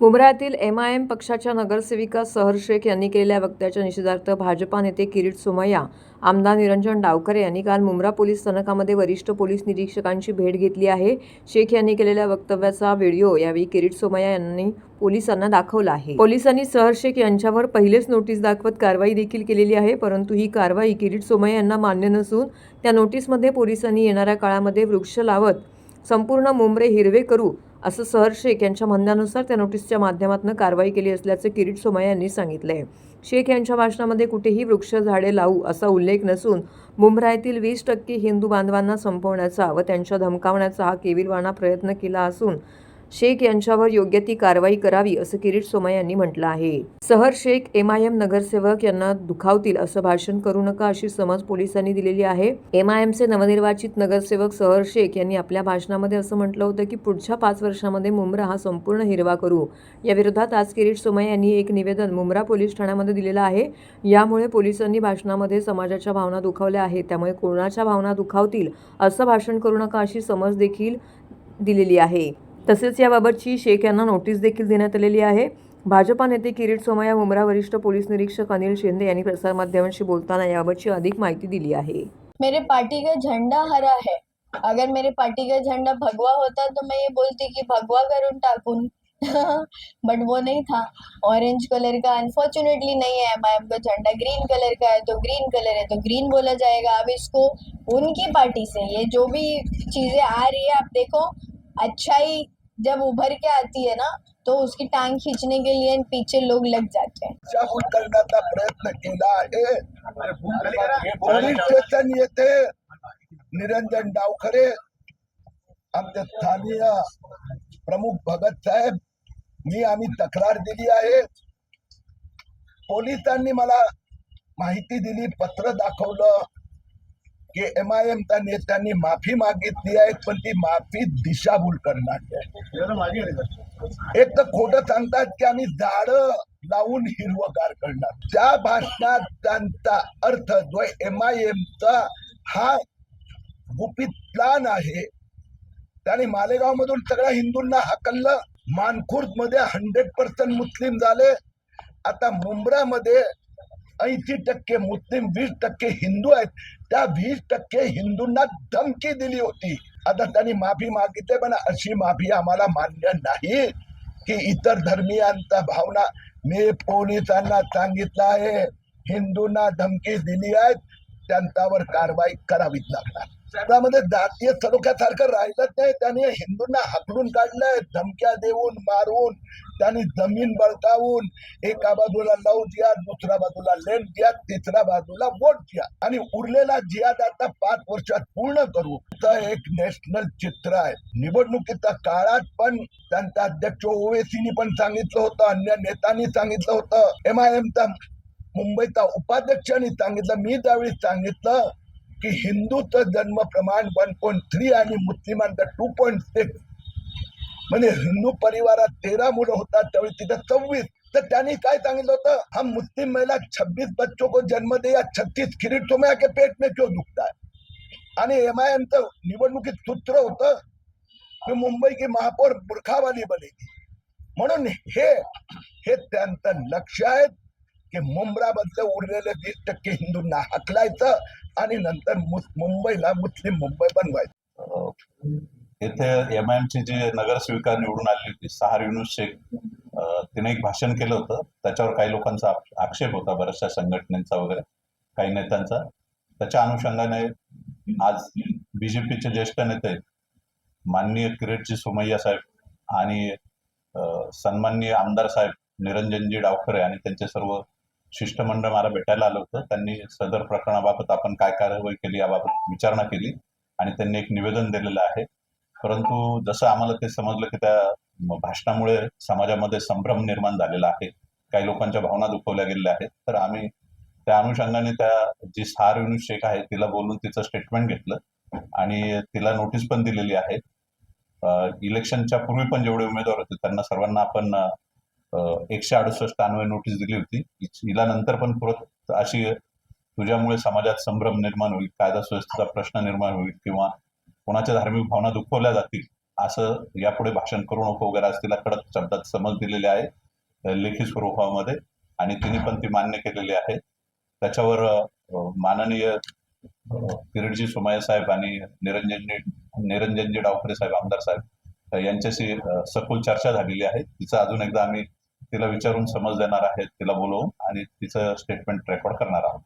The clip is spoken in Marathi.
मुंब्रातील एम आय एम पक्षाच्या नगरसेविका सहर शेख यांनी केलेल्या वक्त्याच्या निषेधार्थ भाजपा नेते किरीट सोमय्या आमदार निरंजन डावखरे यांनी काल मुंब्रा पोलीस स्थानकामध्ये वरिष्ठ पोलीस निरीक्षकांची भेट घेतली आहे. शेख यांनी केलेल्या वक्तव्याचा व्हिडिओ यावेळी किरीट सोमय्या यांनी पोलिसांना दाखवला आहे. पोलिसांनी सहर शेख यांच्यावर पहिलेच नोटीस दाखवत कारवाई देखील केलेली आहे परंतु ही कारवाई किरीट सोमय्या यांना मान्य नसून त्या नोटीसमध्ये पोलिसांनी येणाऱ्या काळामध्ये वृक्ष लावत संपूर्ण मुंबरे हिरवे करू असं सहर शेख यांच्या म्हणण्यानुसार त्या नोटीसच्या माध्यमातून कारवाई केली असल्याचं किरीट सोमय्या यांनी सांगितलंय. शेख यांच्या भाषणामध्ये कुठेही वृक्ष झाडे लावू असा उल्लेख नसून मुंबरा येथील वीस टक्के हिंदू बांधवांना संपवण्याचा व त्यांच्या धमकावण्याचा हा केविलवाणा प्रयत्न केला असून शेख यांच्यावर योग्य ती कारवाई करावी असं किरीट सोमय्या यांनी म्हटलं आहे. सहर शेख एम आय एम नगरसेवक यांना दुखावतील असं भाषण करू नका अशी समज पोलिसांनी दिलेली आहे. एम आय एमचे नवनिर्वाचित नगरसेवक सहर शेख यांनी आपल्या भाषणामध्ये असं म्हटलं होतं की पुढच्या पाच वर्षामध्ये मुंब्रा हा संपूर्ण हिरवा करू. या विरोधात आज किरीट सोमा यांनी एक निवेदन मुंब्रा पोलीस ठाण्यामध्ये दिलेलं आहे. यामुळे पोलिसांनी भाषणामध्ये समाजाच्या भावना दुखावल्या आहेत त्यामुळे कोणाच्या भावना दुखावतील असं भाषण करू नका अशी समज देखील दिलेली आहे. तसेच याबाबतची शेख यांना नोटीस देखील देण्यात आलेली आहे. भाजपा नेते किरीट सोमय्या मुंब्रा वरिष्ठ पोलीस निरीक्षक अनिल शिंदे यांनी प्रसारमाध्यमांशी बोलताना याबाबतची अधिक माहिती दिली आहे. मेरे पार्टी का झंडा हरा है. अगर मेरे पार्टी का झंडा भगवा होता तो मैं ये बोलती कि भगवा करून टाकून. बट वो नहीं था. ऑरेंज कलर का अनफॉर्चुनेटली नहीं है. एम का झंडा ग्रीन कलर का है तो ग्रीन कलर है तो ग्रीन बोला जाएगा. अब इसको उनकी पार्टी से ये जो भी चीजें आ रही है आप देखो अच्छाई जब उभर के आती है ना तो उसकी टांग खींचने के लिए पीछे लोग लग जाते हैं। करण्याचा प्रयत्न केला आहे पोलीस स्टेशन येथे निरंजन डावखरे आमचे स्थानीय प्रमुख भगत साहेब मी आम्ही तक्रार दिली आहे। पोलिसांनी मला माहिती दिली पत्र दाखवलं। की एम आय एमच्या नेत्यांनी माफी मागितली आहे पण ती माफी दिशाभूल करणारी आहे एक तर खोटं सांगतात की आम्ही झाड लावून हिरवगार करणार. त्या भाषणात त्यांचा अर्थ जो एम आय एमचा हा गुपित प्लान आहे त्याने मालेगाव मधून सगळ्या हिंदूंना हाकललं. मानखुर्दमध्ये हंड्रेड पर्सेंट मुस्लिम झाले. आता मुंब्रामध्ये ऐंशी टक्के मुस्लिम वीस टक्के हिंदू आहेत. त्या वीस टक्के हिंदूंना धमकी दिली होती. आता त्यांनी माफी मागितली पण अशी माफी आम्हाला मान्य नाही. की इतर धर्मियांचा भावना मी पोलिसांना सांगितलं आहे हिंदूंना धमकी दिली आहेत. त्यांच्यावर कारवाई करावीच लागणार. त्यामध्ये जातीय सलोख्यासारखं राहिलंच नाही. त्यांनी हिंदूंना हाकलून काढलंय. धमक्या देऊन मारून त्यांनी जमीन बळकावून एका बाजूला लव जिहाद दुसऱ्या बाजूला लेन जिहाद तिसऱ्या बाजूला वोट जिहाद. आणि उरलेला जिहाद आता पाच वर्षात पूर्ण करू. तर एक नॅशनल चित्र आहे. निवडणुकीच्या काळात पण त्यांचा अध्यक्ष ओवेसीनी पण सांगितलं होतं. अन्य नेत्यांनी सांगितलं होतं. एम आय एमचा मुंबईचा उपाध्यक्षांनी सांगितलं मी त्यावेळी सांगितलं की हिंदूचं जन्म प्रमाण वन पॉईंट थ्री आणि मुस्लिमांचं टू पॉईंट सिक्स म्हणजे हिंदू परिवारात तेरा मुलं होतात त्यावेळी तिथं सव्वीस. तर त्यांनी काय सांगितलं होतं? हम मुस्लिम महिला छब्बीस बच्चों को जन्म दे या छत्तीस किरीट तुम्ही के पेट में क्यों दुखता है? आणि एम आय एमचं निवडणुकीत सूत्र होतं की मुंबई की महापौर बुरखावाली बनेगी. म्हणून हे हे त्यांचं लक्ष आहे की मुंब्रामधलं उरलेले वीस टक्के हिंदूंना हकलायचं आणि नंतर मुंबईला मुस्लिम मुंबई बनवायचं. येथे एम आय ची जी नगरसेविका निवडून आली होती सहार युनुस शेख तिने एक भाषण केलं होतं. त्याच्यावर काही लोकांचा आक्षेप होता बऱ्याचशा संघटनेचा वगैरे काही नेत्यांचा. त्याच्या अनुषंगाने आज बीजेपीचे ज्येष्ठ नेते माननीय किरीटजी सोमय्या साहेब आणि सन्माननीय आमदार साहेब निरंजनजी डावखरे आणि त्यांचे सर्व शिष्टमंडळ मला भेटायला आलं होतं. त्यांनी सदर प्रकरणाबाबत आपण काय कारवाई केली याबाबत विचारणा केली आणि त्यांनी एक निवेदन दिलेलं आहे. परंतु जसं आम्हाला ते समजलं की त्या भाषणामुळे समाजामध्ये संभ्रम निर्माण झालेला आहे. काही लोकांच्या भावना दुखवल्या गेलेल्या आहेत. तर आम्ही त्या अनुषंगाने त्या जी सार युनिट शेख आहे तिला बोलून तिचं स्टेटमेंट घेतलं आणि तिला नोटीस पण दिलेली आहे. इलेक्शनच्या पूर्वी पण जेवढे उमेदवार होते त्यांना सर्वांना आपण एकशे अडुसष्ट अन्वय नोटीस दिली होती. हिला नंतर पण परत अशी तुझ्यामुळे समाजात संभ्रम निर्माण होईल कायदा सुव्यवस्थेचा प्रश्न निर्माण होईल किंवा कोणाच्या धार्मिक भावना दुखवल्या जातील असं यापुढे भाषण करू नको वगैरे आज तिला कडक शब्दात समज दिलेली आहे लेखी स्वरूपामध्ये. आणि तिने पण ती मान्य केलेली आहे. त्याच्यावर माननीय अ, किरीटजी सोमय्या साहेब आणि निरंजनजी निरंजनजी डावखरे साहेब आमदार साहेब यांच्याशी सखोल चर्चा झालेली आहे. तिचं अजून एकदा आम्ही तिला विचारून समज देणार आहेत तिला बोलवून आणि तिचं स्टेटमेंट रेकॉर्ड करणार आहोत.